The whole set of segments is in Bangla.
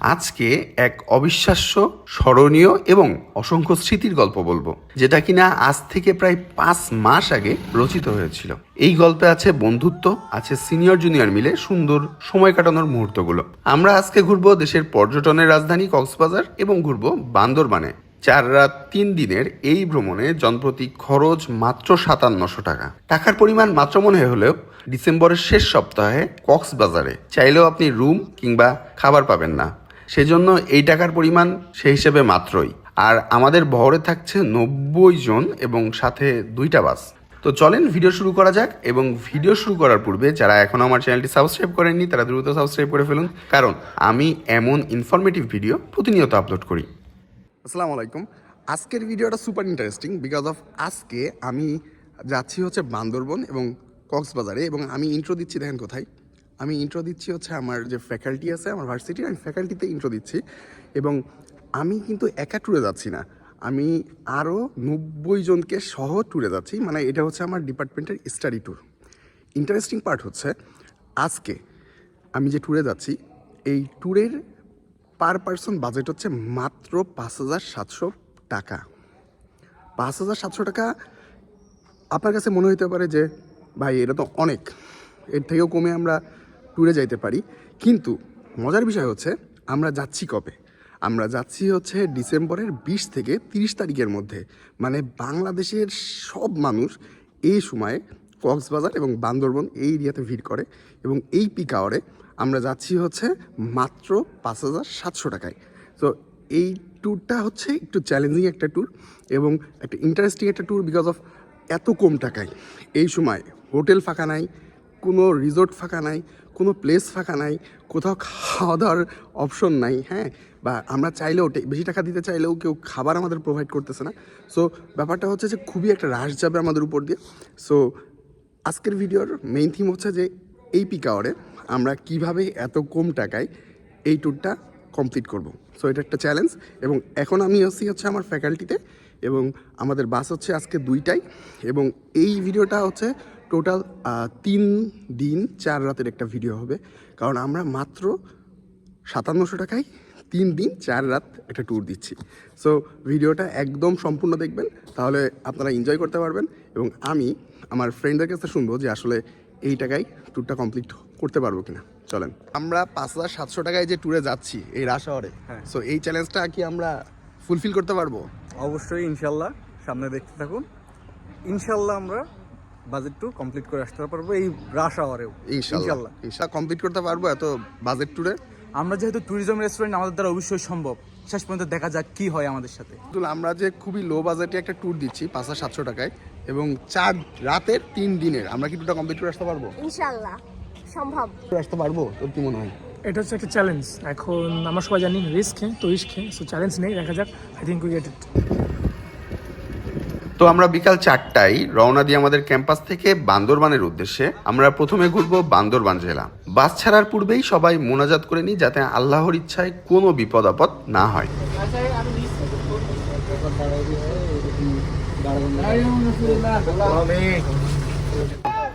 আজকে এক অবিশ্বাস্য, স্মরণীয় এবং অসংখ্য স্মৃতির গল্প বলব, যেটা কিনা আজ থেকে প্রায় পাঁচ মাস আগে রচিত হয়েছিল। এই গল্পে আছে বন্ধুত্ব, আছে সিনিয়র জুনিয়র মিলে সুন্দর সময় কাটানোর মুহূর্তগুলো। আমরা আজকে ঘুরবো দেশের পর্যটনের রাজধানী কক্সবাজার এবং ঘুরবো বান্দরবানে। চার রাত তিন দিনের এই ভ্রমণে জনপ্রতি খরচ মাত্র সাতান্নশো টাকা। টাকার পরিমাণ মাত্র মনে হলেও ডিসেম্বরের শেষ সপ্তাহে কক্সবাজারে। চাইলেও আপনি রুম কিংবা খাবার পাবেন না। সেজন্য এই টাকার পরিমাণ সেই হিসেবে মাত্রই। আর আমাদের বহরে থাকছে নব্বই জন এবং সাথে দুইটা বাস। তো চলেন ভিডিও শুরু করা যাক এবং ভিডিও শুরু করার পূর্বে যারা এখনও আমার চ্যানেলটি সাবস্ক্রাইব করেননি, তারা দ্রুত সাবস্ক্রাইব করে ফেলুন। কারণ আমি এমন ইনফরমেটিভ ভিডিও প্রতিনিয়ত আপলোড করি। আসসালামু আলাইকুম। আজকের ভিডিওটা সুপার ইন্টারেস্টিং বিকজ অফ আজকে আমি যাচ্ছি হচ্ছে বান্দরবন এবং কক্সবাজারে এবং আমি ইন্ট্রো দিচ্ছি দেখেন কোথায়। আমি ইন্ট্রো দিচ্ছি হচ্ছে আমার যে ফ্যাকাল্টি আছে, আমার ভার্সিটির আমি ফ্যাকাল্টিতে ইন্ট্রো দিচ্ছি। এবং আমি কিন্তু একা ট্যুরে যাচ্ছি না। আমি আরও নব্বই জনকে সহ ট্যুরে যাচ্ছি। মানে এটা হচ্ছে আমার ডিপার্টমেন্টের স্টাডি ট্যুর ইন্টারেস্টিং পার্ট হচ্ছে, আজকে আমি যে ট্যুরে যাচ্ছি, এই ট্যুরের পার পার্সন বাজেট হচ্ছে মাত্র পাঁচ হাজার সাতশো টাকা। পাঁচ হাজার সাতশো টাকা, আপনার কাছে মনে হতে পারে যে, ভাই, এটা তো অনেক। এর থেকেও কমে আমরা ট্যুরে যাইতে পারি। কিন্তু মজার বিষয় হচ্ছে, আমরা যাচ্ছি কবে? আমরা যাচ্ছি হচ্ছে ডিসেম্বরের বিশ থেকে তিরিশ তারিখের মধ্যে। মানে বাংলাদেশের সব মানুষ এই সময়ে কক্সবাজার এবং বান্দরবন এই এরিয়াতে ভিড় করে এবং এই পিক আওয়ারে আমরা যাচ্ছি হচ্ছে মাত্র পাঁচ হাজার সাতশো টাকায়। তো এই ট্যুরটা হচ্ছে একটু চ্যালেঞ্জিং একটা ট্যুর এবং একটা ইন্টারেস্টিং একটা ট্যুর বিকজ অফ এত কম টাকায়। এই সময় হোটেল ফাঁকা নাই, কোনো রিসোর্ট ফাঁকা নাই কোনো প্লেস ফাঁকা নাই, কোথাও খাওয়া দাওয়ার অপশন নাই হ্যাঁ? বা আমরা চাইলেও বেশি টাকা দিতে চাইলেও কেউ খাবার আমাদের প্রোভাইড করতেছে না। সো ব্যাপারটা হচ্ছে যে খুবই একটা রাশ যাবে আমাদের উপর দিয়ে। সো আজকের ভিডিওর মেইন থিম হচ্ছে যে এই পিক আওয়ারে আমরা কীভাবে এত কম টাকায় এই ট্যুরটা কমপ্লিট করব। সো এটা একটা চ্যালেঞ্জ এবং এখন আমি আছি হচ্ছে আমার ফ্যাকাল্টিতে এবং আমাদের বাস হচ্ছে আজকে দুইটাই এবং এই ভিডিওটা হচ্ছে টোটাল তিন দিন চার রাতের একটা ভিডিও হবে। কারণ আমরা মাত্র সাতান্নশো টাকায় তিন দিন চার রাত একটা ট্যুর দিচ্ছি। সো ভিডিওটা একদম সম্পূর্ণ দেখবেন তাহলে আপনারা এনজয় করতে পারবেন এবং আমি আমার ফ্রেন্ডদের কাছে শুনব যে আসলে এই টাকায় ট্যুরটা কমপ্লিট করতে পারব কিনা। চলেন। আমরা পাঁচ হাজার সাতশো টাকায় যে ট্যুরে যাচ্ছি এই রাশ শহরে হ্যাঁ। সো এই চ্যালেঞ্জটা কি আমরা ফুলফিল করতে পারব? অবশ্যই ইনশাল্লাহ। সামনে দেখতে থাকুন। ইনশাল্লাহ আমরা বাজেট টু কমপ্লিট করে আসতে পারব এই রাশ আওয়ারেও ইনশাল্লাহ। ইনশাল্লাহ। কমপ্লিট করতে পারব এত বাজেট ট্যুরে আমরা যেহেতু ট্যুরিজম রেস্টুরেন্ট আমাদের দ্বারা অবশ্যই সম্ভব। শেষ পর্যন্ত দেখা যাক কি হয় আমাদের সাথে। কিন্তু আমরা যে খুবই লো বাজেটে একটা ট্যুর দিচ্ছি পাঁচ হাজার সাতশো টাকায় এবং চার রাতের তিন দিনের আমরা কি ট্যুরটা কমপ্লিট করে আসতে পারব? ইনশাল্লাহ সম্ভব। করে আসতে পারব? তোর কি মনে হয়? এটা হচ্ছে একটা চ্যালেঞ্জ এখন আমরা সবাই জানি রিস্ক তো রিস্ক সো চ্যালেঞ্জ নেই দেখা যাক। I think we get it তো আমরা বিকাল চারটায় রওনা দিয়ে আমাদের ক্যাম্পাস থেকে বান্দরবানের উদ্দেশ্যে আমরা প্রথমে ঘুরবো বান্দরবান জেলা। বাস ছাড়ার পূর্বেই সবাই মোনাজাত করে নিই যাতে আল্লাহর ইচ্ছায় কোনো বিপদ আপদ না হয়।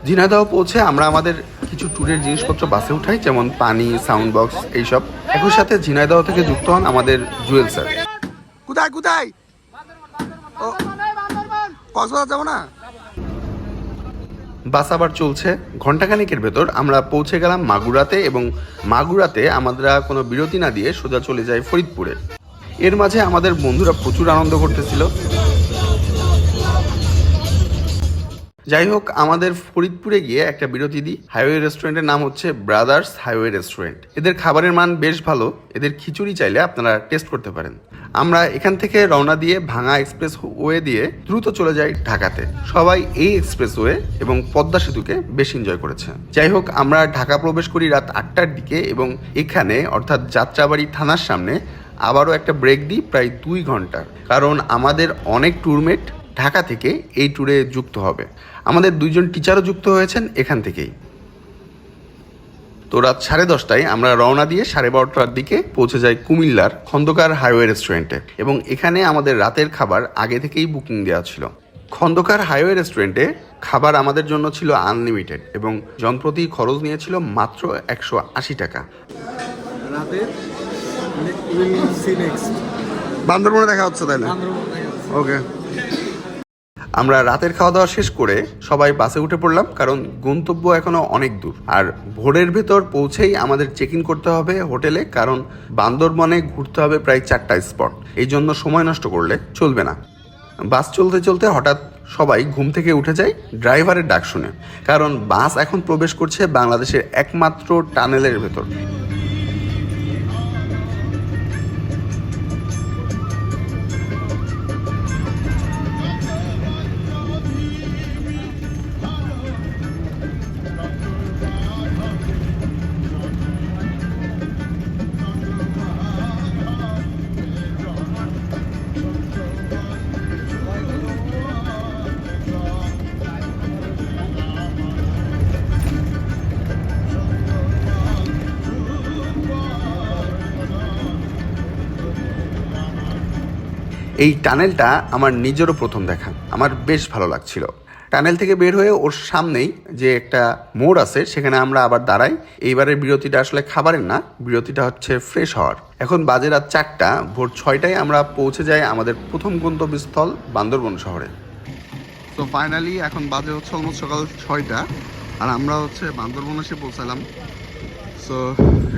ঝিনাইদহ পৌঁছে আমরা আমাদের কিছু ট্যুরের জিনিসপত্র বাসে উঠাই, যেমন পানি সাউন্ড বক্স এইসব। একই সাথে ঝিনাইদহ থেকে যুক্ত হন আমাদের জুয়েল স্যার। কোথায় কোথায়? কক্সবাজার যাব না? বাস আবার চলছে। ঘন্টাখানেকের ভেতর আমরা পৌঁছে গেলাম মাগুরাতে এবং মাগুরাতে আমাদের কোনো বিরতি না দিয়ে সোজা চলে যায় ফরিদপুরে। এর মাঝে আমাদের বন্ধুরা প্রচুর আনন্দ করতেছিল। যাই হোক, আমাদের ফরিদপুরে গিয়ে একটা বিরতি দিই। হাইওয়ে রেস্টুরেন্টের নাম হচ্ছে ব্রাদার্স হাইওয়ে রেস্টুরেন্ট। এদের খাবারের মান বেশ ভালো। এদের খিচুড়ি চাইলে আপনারা টেস্ট করতে পারেন। আমরা এখান থেকে রওনা দিয়ে ভাঙা এক্সপ্রেস ওয়ে দিয়ে দ্রুত চলে যাই ঢাকাতে। সবাই এই এক্সপ্রেস ওয়ে এবং পদ্মা সেতুকে বেশ এনজয় করেছে। যাই হোক, আমরা ঢাকা প্রবেশ করি রাত আটটার দিকে এবং এখানে, অর্থাৎ যাত্রাবাড়ি থানার সামনে, আবারও একটা ব্রেক দিই প্রায় দুই ঘণ্টার। কারণ আমাদের অনেক ট্যুরমেট ঢাকা থেকে এই ট্যুরে যুক্ত হবে। আমাদের দুইজন টিচারও যুক্ত হয়েছেন এখান থেকেই। তো রাত সাড়ে দশটায় আমরা রওনা দিয়ে সাড়ে বারোটার দিকে পৌঁছে যাই কুমিল্লার খন্দকার হাইওয়ে রেস্টুরেন্টে এবং এখানে আমাদের রাতের খাবার আগে থেকেই বুকিং দেওয়া ছিল। খন্দকার হাইওয়ে রেস্টুরেন্টে খাবার আমাদের জন্য ছিল আনলিমিটেড এবং জনপ্রতি খরচ নিয়েছিল মাত্র একশো আশি টাকা। উইল বান্দরবনে দেখা হচ্ছে তাইলে ওকে আমরা রাতের খাওয়া দাওয়া শেষ করে সবাই বাসে উঠে পড়লাম, কারণ গন্তব্য এখনও অনেক দূর। আর ভোরের ভেতর পৌঁছেই আমাদের চেক ইন করতে হবে হোটেলে, কারণ বান্দরবনে ঘুরতে হবে প্রায় চারটা স্পট এই জন্য সময় নষ্ট করলে চলবে না। বাস চলতে চলতে হঠাৎ সবাই ঘুম থেকে উঠে যায় ড্রাইভারের ডাক শুনে, কারণ বাস এখন প্রবেশ করছে বাংলাদেশের একমাত্র টানেলের ভেতর। এই টানেলটা আমার নিজেরও প্রথম দেখা। আমার বেশ ভালো লাগছিল। টানেল থেকে বের হয়ে ওর সামনেই যে একটা মোড় আছে, সেখানে আমরা আবার দাঁড়াই। এইবারের বিরতিটা আসলে খাবারের না, বিরতিটা হচ্ছে ফ্রেশ হওয়ার। এখন বাজে রাত চারটা, ভোর ছয়টায় আমরা পৌঁছে যাই আমাদের প্রথম গন্তব্যস্থল বান্দরবন শহরে। তো ফাইনালি এখন বাজে হচ্ছে অলমোস্ট সকাল ছয়টা, আর আমরা হচ্ছে বান্দরবন এসে পৌঁছালাম। সো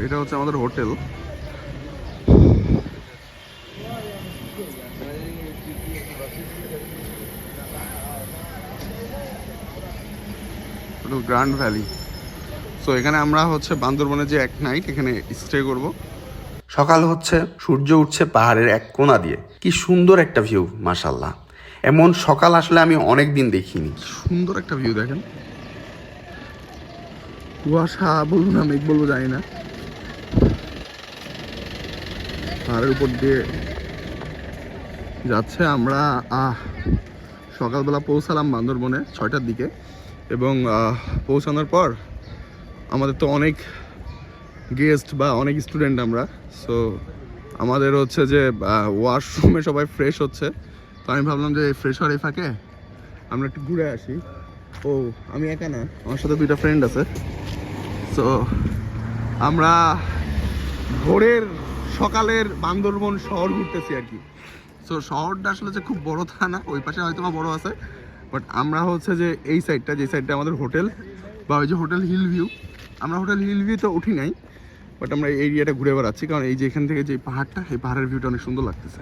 এটা হচ্ছে আমাদের হোটেল। হলো গ্র্যান্ড ভ্যালি। সো এখানে আমরা হচ্ছে বান্দরবনে যে এক নাইট এখানে স্টে করব। সকাল হচ্ছে, সূর্য উঠছে পাহাড়ের এক কোনা দিয়ে। কি সুন্দর একটা ভিউ মাশাল্লাহ এমন সকাল আসলে আমি অনেক দিন দেখিনি। সুন্দর একটা ভিউ দেখেন। কুয়াশা বলব না, মেঘ বলব, জানি না। পাহাড়ের উপর দিয়ে যাচ্ছে আমরা, আহ, সকালবেলা পৌঁছালাম বান্দরবনে ছয়টার দিকে। এবং পৌঁছানোর পর আমাদের তো অনেক গেস্ট বা অনেক স্টুডেন্ট আমরা। সো আমাদের হচ্ছে যে ওয়াশরুমে সবাই ফ্রেশ হচ্ছে। তো আমি ভাবলাম যে ফ্রেশ হওয়ার এই ফাঁকে আমরা একটু ঘুরে আসি। ও, আমি একা না, আমার সাথে দুইটা ফ্রেন্ড আছে। সো আমরা ভোরের সকালের বান্দরবন শহর ঘুরতেছি আর কি। সো শহরটা আসলে যে খুব বড় তা না, ওই পাশে হয়তো বড় আছে। বাট আমরা হচ্ছে যে এই সাইডটা যে সাইডটা আমাদের হোটেল বা ওই যে হোটেল হিল ভিউ আমরা হোটেল হিল ভিউ তো উঠি নাই বাট আমরা এই এরিয়াটা ঘুরে বেড়াচ্ছি, কারণ এই যে এখান থেকে যে পাহাড়টা, এই পাহাড়ের ভিউটা অনেক সুন্দর লাগতেছে।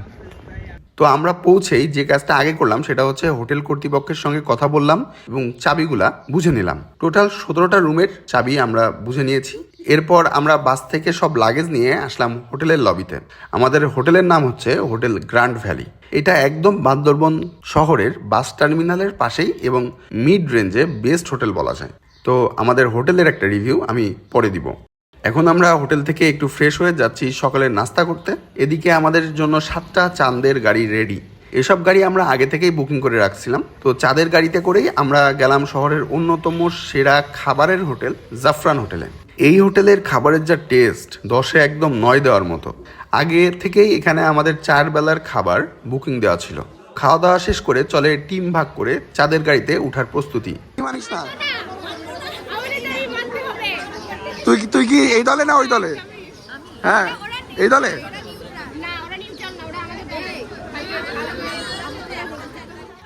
তো আমরা পৌঁছেই যে কাজটা আগে করলাম সেটা হচ্ছে হোটেল কর্তৃপক্ষের সঙ্গে কথা বললাম এবং চাবিগুলা বুঝে নিলাম। টোটাল সতেরোটা রুমের চাবি আমরা বুঝে নিয়েছি। এরপর আমরা বাস থেকে সব লাগেজ নিয়ে আসলাম হোটেলের লবিতে। আমাদের হোটেলের নাম হচ্ছে হোটেল গ্র্যান্ড ভ্যালি। এটা একদম বান্দরবন শহরের বাস টার্মিনালের পাশেই এবং মিড রেঞ্জে বেস্ট হোটেল বলা যায়। তো আমাদের হোটেলের একটা রিভিউ আমি পরে দিব। এখন আমরা হোটেল থেকে একটু ফ্রেশ হয়ে যাচ্ছি সকালের নাস্তা করতে। এদিকে আমাদের জন্য সাতটা চাঁদের গাড়ি রেডি এসব গাড়ি আমরা আগে থেকেই বুকিং করে রাখছিলাম। তো চাঁদের গাড়িতে করেই আমরা গেলাম শহরের অন্যতম সেরা খাবারের হোটেল, জাফরান হোটেলে। এই হোটেলের খাবারের যা টেস্ট দশে একদম নয় দেওয়ার মতো। আগে থেকেই এখানে আমাদের চার বেলার খাবার বুকিং দেওয়া ছিল। খাওয়া দাওয়া শেষ করে চলে টিম ভাগ করে চাঁদের গাড়িতে উঠার প্রস্তুতি। মানিস না? তুই কি তুই কি এই দলে না ওই দলে? হ্যাঁ এই দলে?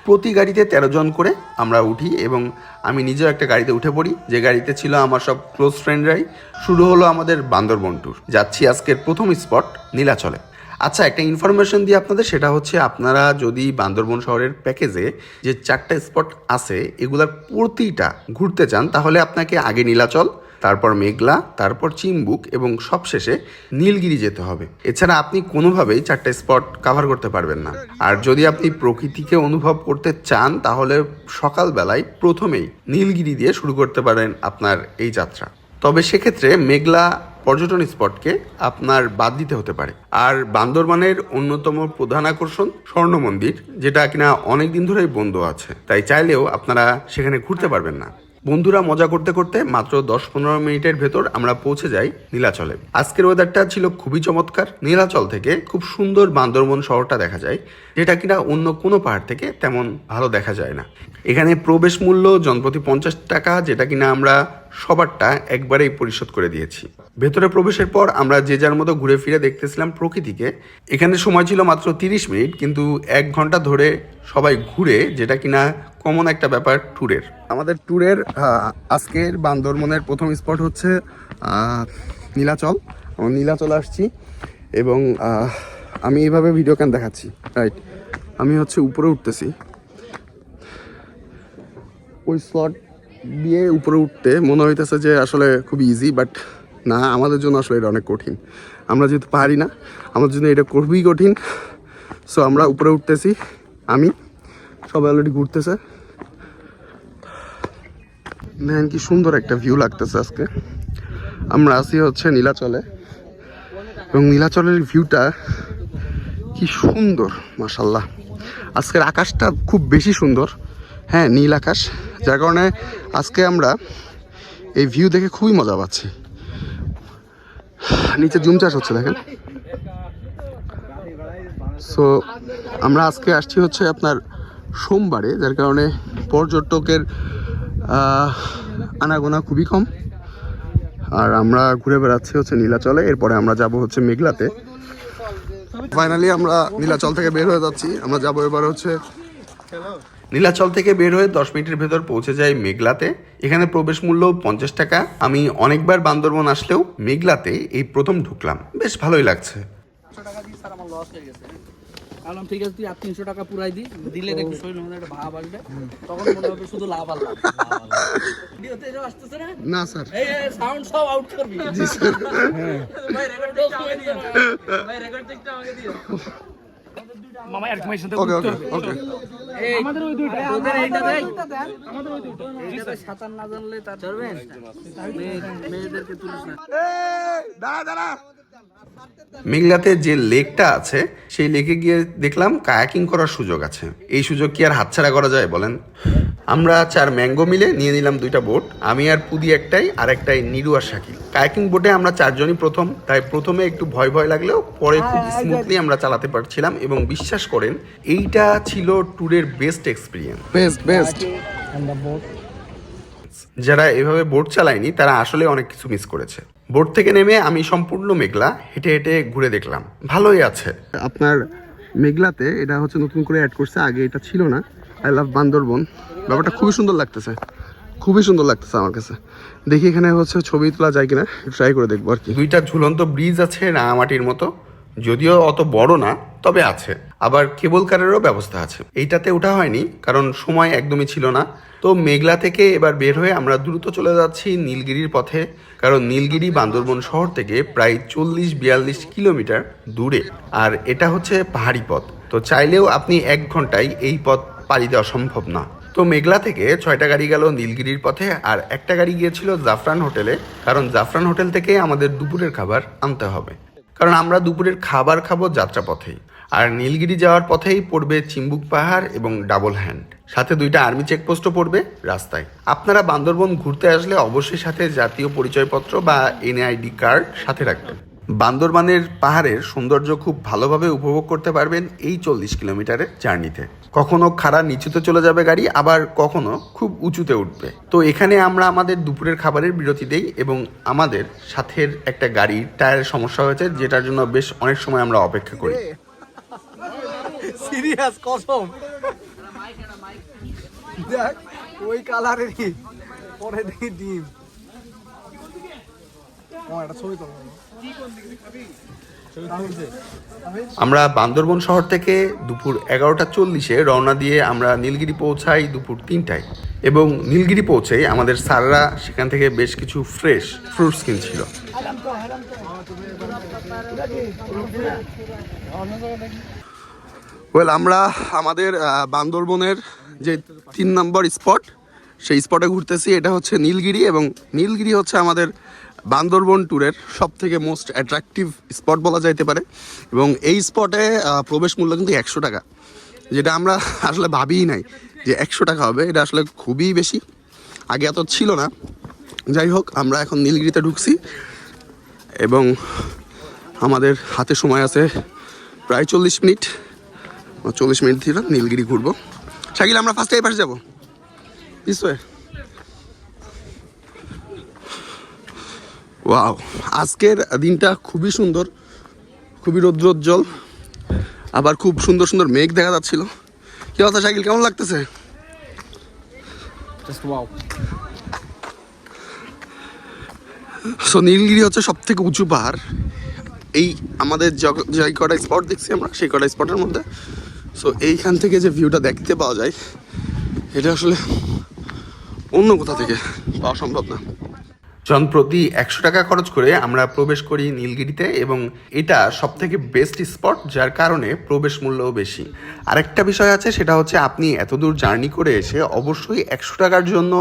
প্রতি গাড়িতে তেরো জন করে আমরা উঠি এবং আমি নিজেও একটা গাড়িতে উঠে পড়ি। যে গাড়িতে ছিল আমার সব ক্লোজ ফ্রেন্ডরাই শুরু হলো আমাদের বান্দরবন ট্যুর যাচ্ছি আজকের প্রথম স্পট নীলাচলে। আচ্ছা একটা ইনফরমেশন দিই আপনাদের, সেটা হচ্ছে আপনারা যদি বান্দরবন শহরের প্যাকেজে যে চারটা স্পট আছে, এগুলার প্রতিটা ঘুরতে চান, তাহলে আপনাকে আগে নীলাচল তারপর মেঘলা, তারপর চিম্বুক এবং সবশেষে নীলগিরি যেতে হবে। এছাড়া আপনি কোনোভাবেই চারটে স্পট কাভার করতে পারবেন না। আর যদি আপনি প্রকৃতিকে অনুভব করতে চান, তাহলে সকালবেলায় প্রথমেই নীলগিরি দিয়ে শুরু করতে পারেন আপনার এই যাত্রা। তবে সেক্ষেত্রে মেঘলা পর্যটন স্পটকে আপনার বাদ দিতে হতে পারে। আর বান্দরবানের অন্যতম প্রধান আকর্ষণ স্বর্ণ মন্দির, যেটা কিনা অনেক দিন ধরেই বন্ধ আছে। তাই চাইলেও আপনারা সেখানে ঘুরতে পারবেন না। বন্ধুরা মজা করতে করতে মাত্র দশ পনেরো মিনিটের ভেতর আমরা পৌঁছে যাই নীলাচলে। আজকের ওয়েদারটা ছিল খুবই চমৎকার। নীলাচল থেকে খুব সুন্দর বান্দরবন শহরটা দেখা যায়, যেটা কিনা অন্য কোনো পাহাড় থেকে তেমন ভালো দেখা যায় না। এখানে প্রবেশ মূল্য জনপ্রতি পঞ্চাশ টাকা, যেটা কিনা আমরা সবারটা একবারেই পরিশোধ করে দিয়েছি। ভেতরে প্রবেশের পর আমরা যে যার মতো ঘুরে ফিরে দেখতেছিলাম প্রকৃতিকে, এখানে সময় ছিল মাত্র তিরিশ মিনিট, কিন্তু এক ঘণ্টা ধরে সবাই ঘুরে যেটা কিনা কমন একটা ব্যাপার ট্যুরের। আমাদের ট্যুরের আজকের বান্দরমনের প্রথম স্পট হচ্ছে নীলাচল। নীলাচল আসছি এবং আমি এইভাবে ভিডিও ক্যান দেখাচ্ছি। রাইট আমি হচ্ছে উপরে উঠতেছি। ওই স্লট দিয়ে উপরে উঠতে মনে হইতেছে যে আসলে খুব ইজি বাট না, আমাদের জন্য আসলে এটা অনেক কঠিন। আমরা যেহেতু পারি না, আমাদের জন্য এটা খুবই কঠিন। সো আমরা উপরে উঠতেছি, আমি, সবাই অলরেডি ঘুরতেছে। দেখেন কি সুন্দর একটা ভিউ লাগতেছে আজকে। আমরা আসি হচ্ছে নীলাচলে। এবং নীলাচলের ভিউটা কি সুন্দর মাসাল্লাহ আজকের আকাশটা খুব বেশি সুন্দর। হ্যাঁ নীল আকাশ। যার কারণে আজকে আমরা এই ভিউ দেখে খুবই মজা পাচ্ছি। নিচে জুম চাষ হচ্ছে, দেখেন। সো আমরা আজকে আসছি হচ্ছে আপনার সোমবারে, যার কারণে পর্যটকের আনাগোনা খুবই কম। আর আমরা ঘুরে বেড়াচ্ছি হচ্ছে নীলাচলে, এরপরে আমরা যাব হচ্ছে মেঘলাতে। ফাইনালি আমরা নীলাচল থেকে বের হয়ে যাচ্ছি। আমরা যাব এবার হচ্ছে নীলাচল থেকে বের হয়ে দশ মিনিটের ভেতর পৌঁছে যাই মেঘলাতে। এখানে প্রবেশ মূল্য পঞ্চাশ টাকা। আমি অনেকবার বান্দরবন আসলেও মেঘলাতে এই প্রথম ঢুকলাম। বেশ ভালোই লাগছে। তিনশো দিয়ে স্যার আমার লস হয়ে গেছে। বললাম ঠিক আছে তুই আর তিনশো টাকা পুরাই দি দিলে দেখবি শরীরের মধ্যে একটা ভাব আসবে। তখন মনে হবে শুধু লাভ আর ভিডিওতে এসব আসতেছে না? না স্যার। এই সাউন্ড সব আউট করবি। ভাই রেকর্ড আমাকে দিও। ভাই রেকর্ড আমাকে দিও। মামা এরকমের সাথে ওকে ওকে ওকে এই আমাদের ওই দুইটা। এইটা দেই আমাদের ওই দুইটা। সাঁতার না জানলে তার চলবেন? মেয়েদেরকে তুলিস না। মেঘলাতে যে লেকটা আছে সেই লেকে গিয়ে দেখলাম কায়াকিং করার সুযোগ আছে। এই সুযোগ কি আর হাতছাড়া করা যায় বলেন? আমরা চার ম্যাঙ্গো মিলে নিয়ে নিলাম দুইটা বোট আমি আর পুদি একটাই আর একটাই নিরু আর শাকিল। কায়াকিং বোটে আমরা চারজনই প্রথম তাই প্রথমে একটু ভয় ভয় লাগলেও পরে খুব স্মুথলি আমরা চালাতে পারছিলাম এবং বিশ্বাস করেন এইটা ছিল ট্যুরের বেস্ট এক্সপিরিয়েন্স বেস্ট বেস্ট যারা এভাবে বোট চালায়নি তারা আসলে অনেক কিছু মিস করেছে। বোট থেকে নেমে আমি সম্পূর্ণ মেঘলা হেঁটে হেঁটে ঘুরে দেখলাম। ভালোই আছে। আপনার মেঘলাতে এটা হচ্ছে নতুন করে অ্যাড করছে আগে এটা ছিল না। I love Bandarban. ব্যাপারটা খুবই সুন্দর লাগতেছে। খুবই সুন্দর লাগতেছে আমার কাছে। দেখি এখানে হচ্ছে ছবি তোলা যায় কিনা ট্রাই করে দেখব আর কি। দুইটা ঝুলন্ত ব্রিজ আছে রাঙামাটির মতো? যদিও অত বড় না, তবে আছে। আবার কেবল কারেরও ব্যবস্থা আছে। এইটাতে ওঠা হয়নি, কারণ সময় একদমই ছিল না। তো মেঘলা থেকে এবার বের হয়ে আমরা দ্রুত চলে যাচ্ছি নীলগিরির পথে, কারণ নীলগিরি বান্দরবন শহর থেকে প্রায় চল্লিশ বিয়াল্লিশ কিলোমিটার দূরে। আর এটা হচ্ছে পাহাড়ি পথ। তো চাইলেও আপনি এক ঘন্টায় এই পথ পাড়ি দেওয়া সম্ভব না। তো মেঘলা থেকে ছয়টা গাড়ি গেল নীলগিরির পথে, আর একটা গাড়ি গিয়েছিল জাফরান হোটেলে। কারণ জাফরান হোটেল থেকে আমাদের দুপুরের খাবার আনতে হবে। কারণ আমরা দুপুরের খাবার খাব যাত্রাপথেই। আর নীলগিরি যাওয়ার পথেই পড়বে চিম্বুক পাহাড় এবং ডাবল হ্যান্ড। সাথে দুইটা আর্মি চেকপোস্টও পড়বে রাস্তায়। আপনারা বান্দরবন ঘুরতে আসলে অবশ্যই সাথে জাতীয় পরিচয়পত্র বা এনআইডি কার্ড সাথে রাখবেন। বান্দরবানের পাহাড়ের সৌন্দর্য খুব ভালোভাবে উপভোগ করতে পারবেন এই চল্লিশ কিলোমিটারের জার্নিতে। কখনো খাড়া নিচুতে চলে যাবে গাড়ি, আবার কখনো খুব উঁচুতে উঠবে। তো এখানে আমরা আমাদের দুপুরের খাবারের বিরতি দেই এবং আমাদের সাথের একটা গাড়ির টায়ারের সমস্যা হয়েছে, যেটার জন্য বেশ অনেক সময় আমরা অপেক্ষা করি। কসম। দেখ, ওই কালারেরই পরে দেখি তো আমরা বান্দরবন শহর থেকে দুপুর এগারোটা চল্লিশে রওনা দিয়ে আমরা নীলগিরি পৌঁছাই দুপুর তিনটায়। এবং নীলগিরি পৌঁছেই আমাদের স্যাররা সেখান থেকে বেশ কিছু ফ্রেশ ফ্রুটস কিনছিল। ওয়েল আমরা আমাদের বান্দরবনের যে তিন নম্বর স্পট, সেই স্পটে ঘুরতেছি। এটা হচ্ছে নীলগিরি এবং নীলগিরি হচ্ছে আমাদের বান্দরবন ট্যুরের সব থেকে মোস্ট অ্যাট্রাকটিভ স্পট বলা যাইতে পারে। এবং এই স্পটে প্রবেশ মূল্য কিন্তু একশো টাকা। যেটা আমরা আসলে ভাবিই নাই যে একশো টাকা হবে। এটা আসলে খুবই বেশি। আগে এত ছিল না। যাই হোক, আমরা এখন নীলগিরিতে ঢুকছি। এবং আমাদের হাতে সময় আছে প্রায় চল্লিশ মিনিট। চল্লিশ মিনিট ছিল নীলগিরি ঘুরবো। শাকিল, আমরা ফার্স্টে এই পাশে যাব। দিস ওয়াও আজকের দিনটা খুবই সুন্দর খুবই রৌদ্রোজ্জ্বল আবার খুব সুন্দর সুন্দর মেঘ দেখা যাচ্ছিল। কি কথা সাইকেল কেমন লাগতেছে? সো নীলগিরি হচ্ছে সব থেকে উঁচু পাহাড়। এই আমাদের জগ- যে কটা স্পট দেখছি আমরা সেই কটা স্পটের মধ্যে। সো এইখান থেকে যে ভিউটা দেখতে পাওয়া যায় এটা আসলে অন্য কোথা থেকে পাওয়া সম্ভব না। জন, প্রতি একশো টাকা খরচ করে আমরা প্রবেশ করি নীলগিরিতে এবং এটা সব থেকে বেস্ট স্পট যার কারণে প্রবেশ মূল্যও বেশি। আরেকটা বিষয় আছে, সেটা হচ্ছে আপনি এতদূর জার্নি করে এসে অবশ্যই একশো টাকার জন্য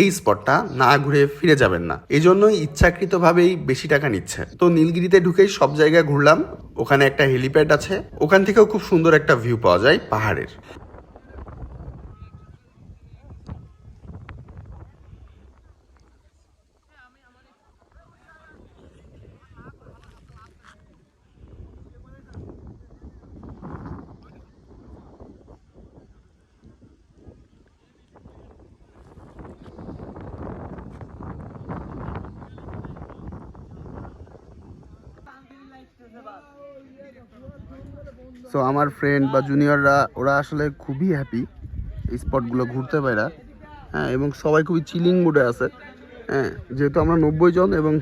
এই স্পটটা না ঘুরে ফিরে যাবেন না। এই জন্যই ইচ্ছাকৃতভাবেই বেশি টাকা নিচ্ছে। তো নীলগিরিতে ঢুকেই সব জায়গায় ঘুরলাম। ওখানে একটা হেলিপ্যাড আছে। ওখান থেকেও খুব সুন্দর একটা ভিউ পাওয়া যায় পাহাড়ের। সো আমার ফ্রেন্ড বা জুনিয়ররা ওরা আসলে খুবই হ্যাপি এই স্পটগুলো ঘুরতে পায়রা। হ্যাঁ এবং সবাই খুবই চিলিং মুডে আছে। হ্যাঁ যেহেতু আমরা নব্বই জন এবং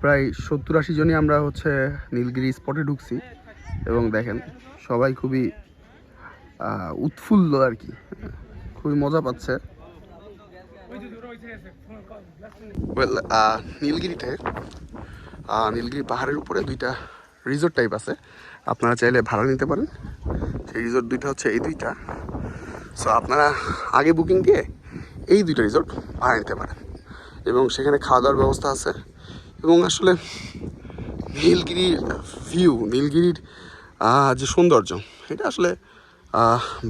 প্রায় সত্তর আশি জনই আমরা হচ্ছে নীলগিরি স্পটে ঢুকছি। এবং দেখেন, সবাই খুবই উৎফুল্ল আর কি। খুবই মজা পাচ্ছে। ওয়েল নীলগিরিতে নীলগিরি পাহাড়ের উপরে দুইটা রিসোর্ট টাইপ আছে। আপনারা চাইলে ভাড়া নিতে পারেন। সেই রিসোর্ট দুইটা হচ্ছে এই দুইটা। সো আপনারা আগে বুকিং দিয়ে এই দুইটা রিসোর্ট ভাড়া নিতে পারেন। এবং সেখানে খাওয়া দাওয়ার ব্যবস্থা আছে। এবং আসলে নীলগিরির ভিউ নীলগিরির যে সৌন্দর্য, এটা আসলে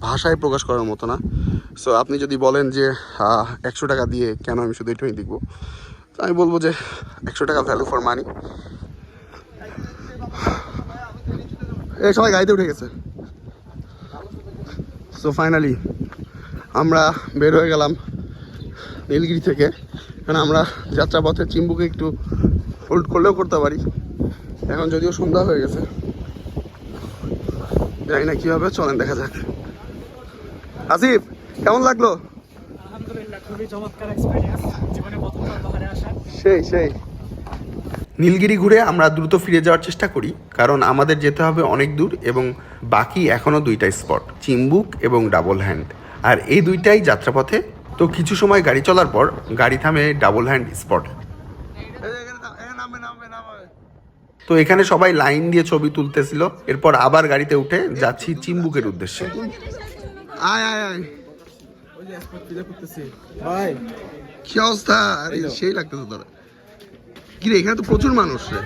ভাষায় প্রকাশ করার মতো না। সো আপনি যদি বলেন যে একশো টাকা দিয়ে কেন আমি শুধু এটাই দেখব? তো আমি বলব যে, একশো টাকা ভ্যালু ফর মানি এই সবাই গাড়িতে উঠে গেছে। সো ফাইনালি আমরা বের হয়ে গেলাম নীলগিরি থেকে। কারণ আমরা যাত্রাপথে চিম্বুকে একটু হোল্ড করলেও করতে পারি। এখন যদিও সন্ধ্যা হয়ে গেছে। জানি না কী হবে চলেন দেখা যাক। আসিফ কেমন লাগল? সেই খুবই চমৎকার এক্সপিরিয়েন্স জীবনে প্রথমবার পাহাড়ে আসা সেই সেই নীলগিরি ঘুরে আমরা দ্রুত ফিরে যাওয়ার চেষ্টা করি কারণ আমাদের যেতে হবে অনেক দূর এবং বাকি এখনও দুইটা স্পট চিম্বুক এবং ডাবল হ্যান্ড। আর এই দুইটাই যাত্রাপথে তো কিছু সময় গাড়ি চলার পর গাড়ি থামে ডাবল হ্যান্ড স্পটে। তো এখানে সবাই লাইন দিয়ে ছবি তুলতেছিল এরপর আবার গাড়িতে উঠে যাচ্ছি চিম্বুকের উদ্দেশ্যে। আয় আয় আয়। ভাই। কি অবস্থা? সেই লাগতেছে তোরা। কি রে এখানে তো প্রচুর মানুষ রে।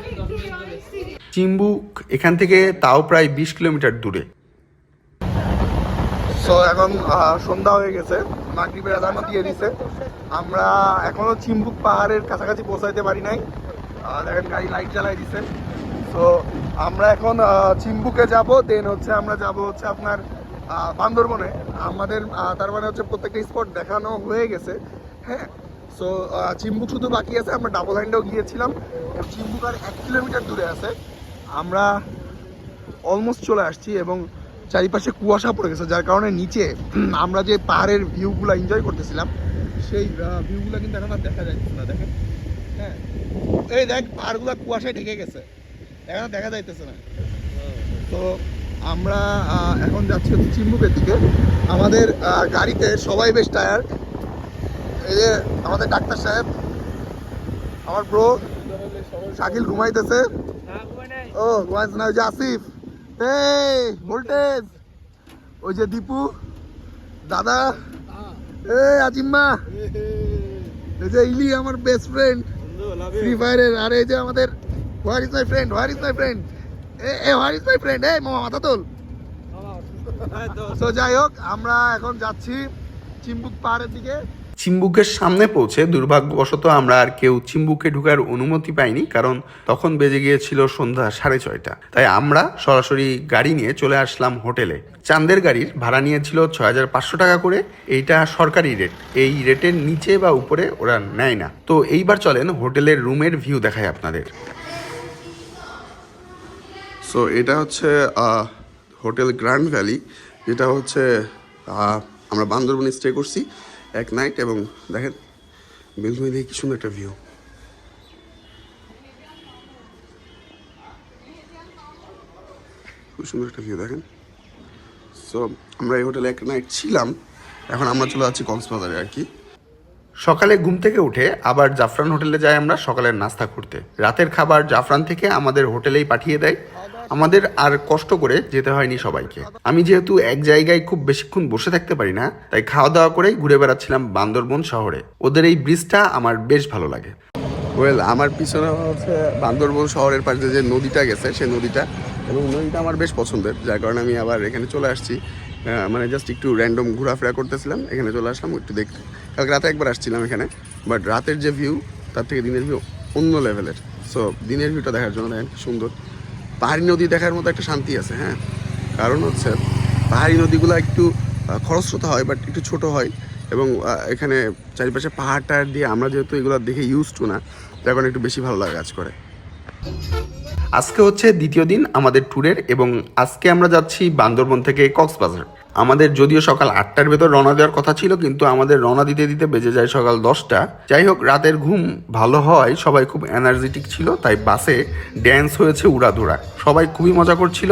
চিম্বুক এখান থেকে তাও প্রায় বিশ কিলোমিটার দূরে। সো এখন সন্ধ্যা হয়ে গেছে। মাগরিবের আজানও দিয়ে দিছে। আমরা এখনও চিম্বুক পাহাড়ের কাছাকাছি পৌঁছাইতে পারি নাই। দেখেন গাড়ি লাইট জ্বালাই দিছে। তো আমরা এখন চিম্বুকে যাব দেন হচ্ছে আমরা যাব হচ্ছে আপনার বান্দরবনে। আমাদের তার মানে হচ্ছে প্রত্যেকটা স্পট দেখানো হয়ে গেছে। হ্যাঁ সো চিম্বুক শুধু বাকি আছে, আমরা ডাবল হ্যান্ডেও গিয়েছিলাম। চিম্বুক আর এক কিলোমিটার দূরে আছে। আমরা অলমোস্ট চলে আসছি এবং চারিপাশে কুয়াশা পড়ে গেছে, যার কারণে নিচে আমরা যে পাহাড়ের ভিউগুলো এনজয় করতেছিলাম, সেই ভিউগুলো কিন্তু এখন আর দেখা যাচ্ছে না, দেখেন। হ্যাঁ। এই দেখ, পাহাড়গুলো কুয়াশায় ঢেকে গেছে। এখন দেখা যাইতেছে না। তো আমরা এখন যাচ্ছি চিম্বুকের দিকে। আমাদের গাড়িতে সবাই বেশ টায়ার এই যে আমাদের ডাক্তার সাহেব আমার ব্রো শাকিল ঘুমাইতেছে। ও ঘুমাইছে না ওই যে আসিফ। এই ভোল্টেজ। ওই যে দীপু দাদা। এ আজিম্মা। এই যে ইলি আমার বেস্ট ফ্রেন্ড ফ্রি ফায়ারের আর এই যে আমাদের where is my friend where is my friend A where is my friend এই মামা মাথা তোল তো যাই হোক আমরা এখন যাচ্ছি চিম্বুক পাহাড়ের দিকে। চিম্বুকের সামনে পৌঁছে দুর্ভাগ্যবশত আমরা আর কেউ চিম্বুকে ঢুকার অনুমতি পাইনি, কারণ তখন বেজে গিয়েছিল সন্ধ্যা সাড়ে ছয়টা। তাই আমরা সরাসরি গাড়ি নিয়ে চলে আসলাম হোটেলে। চান্দের গাড়ির ভাড়া নিয়েছিল ছয় হাজার পাঁচশো টাকা করে। এইটা সরকারি রেট। এই রেটের নিচে বা উপরে ওরা নেয় না। তো এইবার চলেন হোটেলের রুমের ভিউ দেখায় আপনাদের। সো এটা হচ্ছে হোটেল গ্র্যান্ড ভ্যালি। যেটা হচ্ছে আমরা বান্দরবনে স্টে করছি। এক নাইট এবং দেখেন বেলকুনি দিয়ে কি সুন্দর একটা ভিউ খুব সুন্দর একটা ভিউ দেখেন। সো আমরা এই হোটেলে এক নাইট ছিলাম, এখন আমরা চলে যাচ্ছি কক্সবাজারে আর কি। সকালে ঘুম থেকে উঠে আবার জাফরান হোটেলে যাই আমরা, সকালের নাস্তা করতে। রাতের খাবার জাফরান থেকে আমাদের হোটেলেই পাঠিয়ে দেয়। আমাদের আর কষ্ট করে যেতে হয়নি সবাইকে। আমি যেহেতু এক জায়গায় খুব বেশিক্ষণ বসে থাকতে পারি না, তাই খাওয়া দাওয়া করেই ঘুরে বেড়াচ্ছিলাম বান্দরবন শহরে। ওদের এই ব্রিজটা আমার বেশ ভালো লাগে। ওয়েল আমার পিছনে হচ্ছে বান্দরবন শহরের পাশে যে নদীটা গেছে, সেই নদীটা। এবং নদীটা আমার বেশ পছন্দের, যার কারণে আমি আবার এখানে চলে আসছি। মানে জাস্ট একটু র্যান্ডম ঘোরাফেরা করতেছিলাম, এখানে চলে আসলাম, একটু দেখতে কালকে রাতে একবার আসছিলাম এখানে। বাট রাতের যে ভিউ তার থেকে দিনের ভিউ অন্য লেভেলের সো দিনের ভিউটা দেখার জন্য দেখেন সুন্দর। পাহাড়ি নদী দেখার মতো একটা শান্তি আছে হ্যাঁ। কারণ হচ্ছে পাহাড়ি নদীগুলো একটু খরস্রোতা হয় বাট একটু ছোট হয় এবং এখানে চারিপাশে পাহাড় টাহাড় দিয়ে আমরা যেহেতু এগুলো দেখে ইউজ টু না তখন একটু বেশি ভালো লাগে কাজ করে। আজকে হচ্ছে দ্বিতীয় দিন আমাদের ট্যুরের এবং আজকে আমরা যাচ্ছি বান্দরবন থেকে কক্সবাজার। আমাদের যদিও সকাল আটটার ভেতর রওনা দেওয়ার কথা ছিল, কিন্তু আমাদের রওনা দিতে দিতে বেজে যায় সকাল দশটা। যাই হোক, রাতের ঘুম ভালো হয়, সবাই খুব এনার্জেটিক ছিল, তাই বাসে ড্যান্স হয়েছে উড়াধুরা। সবাই খুবই মজা করছিল।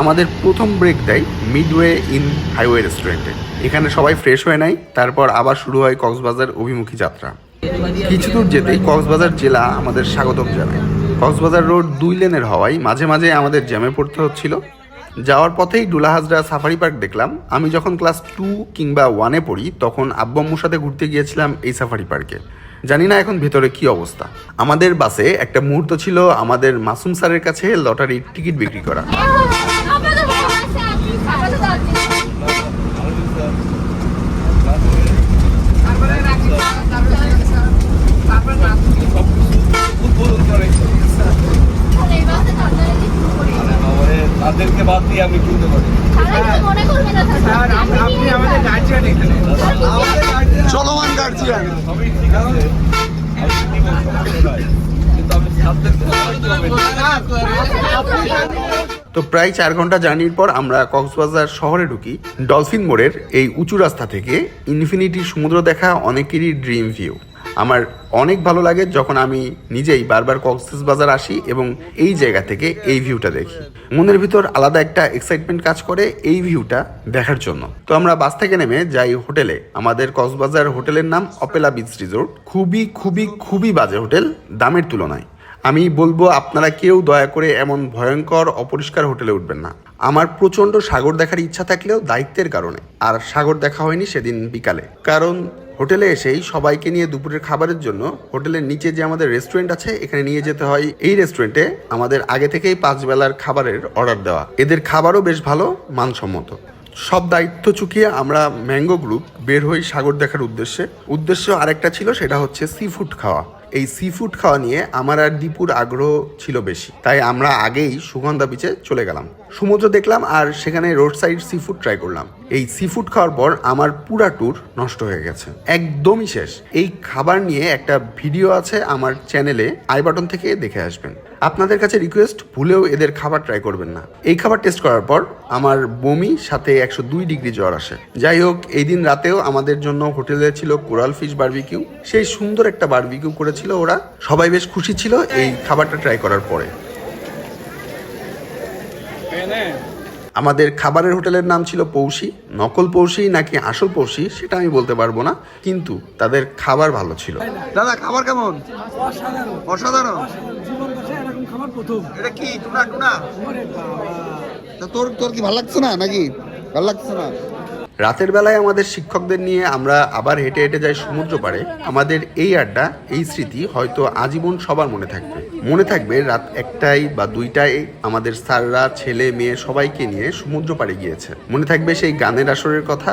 আমাদের প্রথম ব্রেক দেয় মিডওয়ে ইন হাইওয়ে রেস্টুরেন্টে এখানে সবাই ফ্রেশ হয়ে নেয়, তারপর আবার শুরু হয় কক্সবাজার অভিমুখী যাত্রা। কিছু দূর যেতেই কক্সবাজার জেলা আমাদের স্বাগতম জানায়। কক্সবাজার রোড দুই লেনের হওয়ায় মাঝে মাঝে আমাদের জ্যামে পড়তে হচ্ছিল। যাওয়ার পথেই ডুলাহাজরা সাফারি পার্ক দেখলাম। আমি যখন ক্লাস টু কিংবা ওয়ানে পড়ি, তখন আব্বু আম্মুর সাথে ঘুরতে গিয়েছিলাম এই সাফারি পার্কে। জানি না এখন ভেতরে কি অবস্থা। আমাদের বাসে একটা মুহূর্ত ছিল আমাদের মাসুম স্যারের কাছে লটারির টিকিট বিক্রি করা আপাতত আছে আপাতত আছে তাহলে এই বাসে তাড়াতাড়ি শুরু করি। তাদেরকে বাদ দিয়ে আমি কিনতে পারি তারা একটু মনে করবে না স্যার আপনি আমাদের গার্জিয়ান এখানে চলমান গার্জিয়ান সবই ঠিক আছে আমি কি বলব সমস্যা নাই। কিন্তু আমি তাদেরকে বলতে হবে না। তো প্রায় চার ঘণ্টা জার্নির পর আমরা কক্সবাজার শহরে ঢুকি। ডলফিন মোড়ের এই উঁচু রাস্তা থেকে ইনফিনিটি সমুদ্র দেখা অনেকেরই ড্রিম ভিউ আমার অনেক ভালো লাগে যখন আমি নিজেই বারবার কক্সবাজার আসি এবং এই জায়গা থেকে এই ভিউটা দেখি। মনের ভিতর আলাদা একটা এক্সাইটমেন্ট কাজ করে এই ভিউটা দেখার জন্য। তো আমরা বাস থেকে নেমে যাই হোটেলে। আমাদের কক্সবাজার হোটেলের নাম অপেলা বিচ রিসোর্ট খুবই খুবই খুবই বাজে হোটেল, দামের তুলনায়। আমি বলব আপনারা কেউ দয়া করে এমন ভয়ঙ্কর, অপরিষ্কার হোটেলে উঠবেন না। আমার প্রচণ্ড সাগর দেখার ইচ্ছা থাকলেও দায়িত্বের কারণে। আর সাগর দেখা হয়নি সেদিন বিকালে। কারণ হোটেলে এসেই সবাইকে নিয়ে দুপুরের খাবারের জন্য হোটেলের নিচে যে আমাদের রেস্টুরেন্ট আছে, এখানে নিয়ে যেতে হয়। এই রেস্টুরেন্টে আমাদের আগে থেকেই পাঁচ বেলার খাবারের অর্ডার দেওয়া। এদের খাবারও বেশ ভালো, মানসম্মত। সব দায়িত্ব চুকিয়ে আমরা ম্যাঙ্গো গ্রুপ বের হই সাগর দেখার উদ্দেশ্যে। উদ্দেশ্য আরেকটা ছিল, সেটা হচ্ছে সি ফুড খাওয়া। এই সি ফুড খাওয়া নিয়ে আমার আর দীপুর আগ্রহ ছিল বেশি। তাই আমরা আগেই সুগন্ধা বিচে চলে গেলাম। সমুদ্র দেখলাম আর সেখানে road side sea food try করলাম। এই সি ফুড খাওয়ার পর আমার পুরা ট্যুর নষ্ট হয়ে গেছে। একদমই শেষ। এই খাবার নিয়ে একটা ভিডিও আছে আমার চ্যানেলে আই বাটন থেকে দেখে আসবেন। আপনাদের কাছে রিকোয়েস্ট ভুলেও এদের খাবার ট্রাই করবেন না। এই খাবার টেস্ট করার পর আমার বমি সাথে একশো দুই ডিগ্রি জ্বর আসে। যাই হোক, এই দিন রাতেও আমাদের জন্য হোটেলে ছিল কোরাল ফিশ বারবিকিউ। সেই সুন্দর একটা বারবিকিউ করেছিল ওরা। সবাই বেশ খুশি ছিল এই খাবারটা ট্রাই করার পরে। আমাদের খাবারের হোটেলের নাম ছিল পৌষি। নকল পৌষি নাকি আসল পৌষি সেটা আমি বলতে পারব না কিন্তু তাদের খাবার ভালো ছিল। দাদা খাবার কেমন? অসাধারণ। এটা কি? তোর তোর কি ভালো লাগছে না নাকি? ভালো লাগছে না? রাতের বেলায় আমাদের শিক্ষকদের নিয়ে আমরা আবার হেঁটে হেঁটে যাই সমুদ্র পাড়ে আমাদের এই আড্ডা এই স্মৃতি হয়তো আজীবন সবার মনে থাকবে মনে থাকবে রাত একটাই বা দুইটায় আমাদের স্যাররা ছেলে মেয়ে সবাইকে নিয়ে সমুদ্র পাড়ে গিয়েছে মনে থাকবে সেই গানের আসরের কথা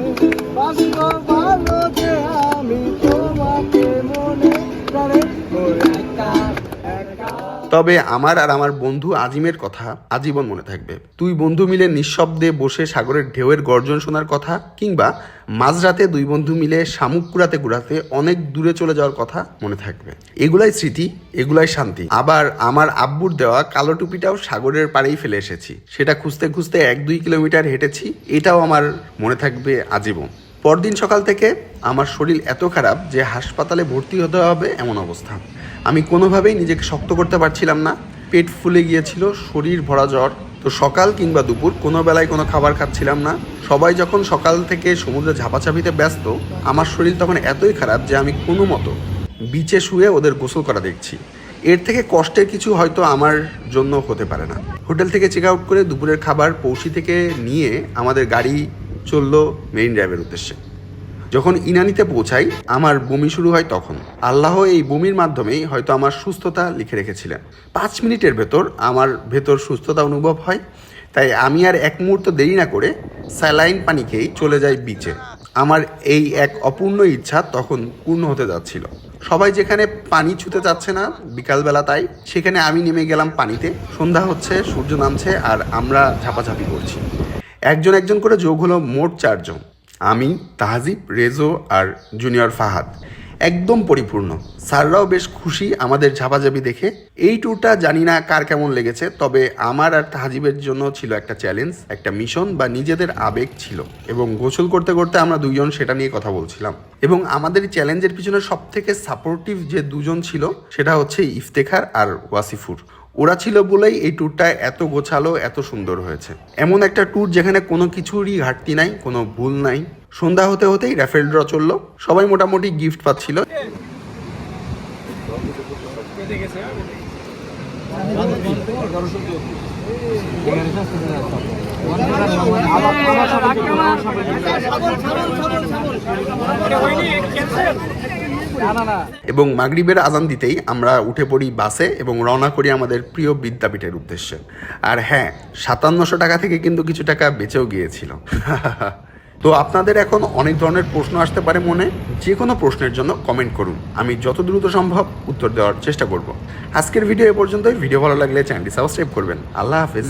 তবে আমার আর আমার বন্ধু আজিমের কথা আজীবন মনে থাকবে। তুই বন্ধু মিলে নিঃশব্দে বসে সাগরের ঢেউয়ের গর্জন শোনার কথা কিংবা মাঝরাতে দুই বন্ধু মিলে শামুক কুড়াতে কুড়াতে অনেক দূরে চলে যাওয়ার কথা মনে থাকবে। এগুলাই স্মৃতি, এগুলাই শান্তি। আবার আমার আব্বুর দেওয়া কালো টুপিটাও সাগরের পাড়েই ফেলে এসেছি। সেটা খুঁজতে খুঁজতে এক দুই কিলোমিটার হেঁটেছি, এটাও আমার মনে থাকবে আজীবন। পরদিন সকাল থেকে আমার শরীর এত খারাপ যে হাসপাতালে ভর্তি হতে হবে এমন অবস্থা। আমি কোনোভাবেই নিজেকে শক্ত করতে পারছিলাম না। পেট ফুলে গিয়েছিল, শরীর ভরা জ্বর। তো সকাল কিংবা দুপুর কোনো বেলায় কোনো খাবার খাচ্ছিলাম না। সবাই যখন সকাল থেকে সমুদ্রে ঝাপাঝাপিতে ব্যস্ত, আমার শরীর তখন এতই খারাপ যে আমি কোনো মতো বিচে শুয়ে ওদের গোসল করা দেখছি। এর থেকে কষ্টের কিছু হয়তো আমার জন্য হতে পারে না। হোটেল থেকে চেক আউট করে দুপুরের খাবার পৌষি থেকে নিয়ে আমাদের গাড়ি চলল মেরিন ড্রাইভের উদ্দেশ্যে। যখন ইনানিতে পৌঁছাই, আমার বমি শুরু হয় তখন। আল্লাহ এই বমির মাধ্যমেই হয়তো আমার সুস্থতা লিখে রেখেছিলেন। পাঁচ মিনিটের ভেতর আমার ভেতর সুস্থতা অনুভব হয়, তাই আমি আর এক মুহূর্ত দেরি না করে স্যালাইন পানি খেয়েই চলে যাই বিচে আমার এই এক অপূর্ণ ইচ্ছা তখন পূর্ণ হতে যাচ্ছিল। সবাই যেখানে পানি ছুতে যাচ্ছে না, বিকালবেলা তাই, সেখানে আমি নেমে গেলাম পানিতে। সন্ধ্যা হচ্ছে, সূর্য নামছে, আর আমরা ঝাপাঝাপি করছি। একজন একজন করে যোগ হলো মোট চারজন। আমি, তাহাজিব, রেজো আর জুনিয়র ফাহাদ। একদম পরিপূর্ণ। স্যাররাও বেশ খুশি আমাদের ঝাপাঝাপি দেখে। এই ট্যুরটা জানি না কার কেমন লেগেছে, তবে আমার আর তাহাজিবের জন্য ছিল একটা চ্যালেঞ্জ একটা মিশন বা নিজেদের আবেগ ছিল। এবং গোসল করতে করতে আমরা দুইজন সেটা নিয়ে কথা বলছিলাম। এবং আমাদের চ্যালেঞ্জের পিছনে সব থেকে সাপোর্টিভ যে দুজন ছিল, সেটা হচ্ছে ইফতেখার আর ওয়াসিফুর। ওরা ছিল বলেই এই ট্যুরটা এত গোছালো, এত সুন্দর হয়েছে। এমন একটা ট্যুর যেখানে কোনো কিছুরই ঘাটতি নাই, কোনো ভুল নাই। সন্ধ্যা হতে হতেই র্যাফেল ড্র চলল। সবাই মোটামুটি গিফট পাচ্ছিল। এবং মাগরিবের আজান দিতেই আমরা উঠে পড়ি বাসে এবং রওনা করি আমাদের প্রিয় বিদ্যাপীঠের উদ্দেশ্যে। আর হ্যাঁ সাতান্নশো টাকা থেকে কিন্তু কিছু টাকা বেঁচেও গিয়েছিল। তো আপনাদের এখন অনেক ধরনের প্রশ্ন আসতে পারে মনে যে কোনো প্রশ্নের জন্য কমেন্ট করুন। আমি যত দ্রুত সম্ভব উত্তর দেওয়ার চেষ্টা করব। আজকের ভিডিও এ পর্যন্তই। ভিডিও ভালো লাগলে চ্যানেলটি সাবস্ক্রাইব করবেন। আল্লাহ হাফিজ।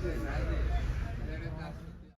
Thank you.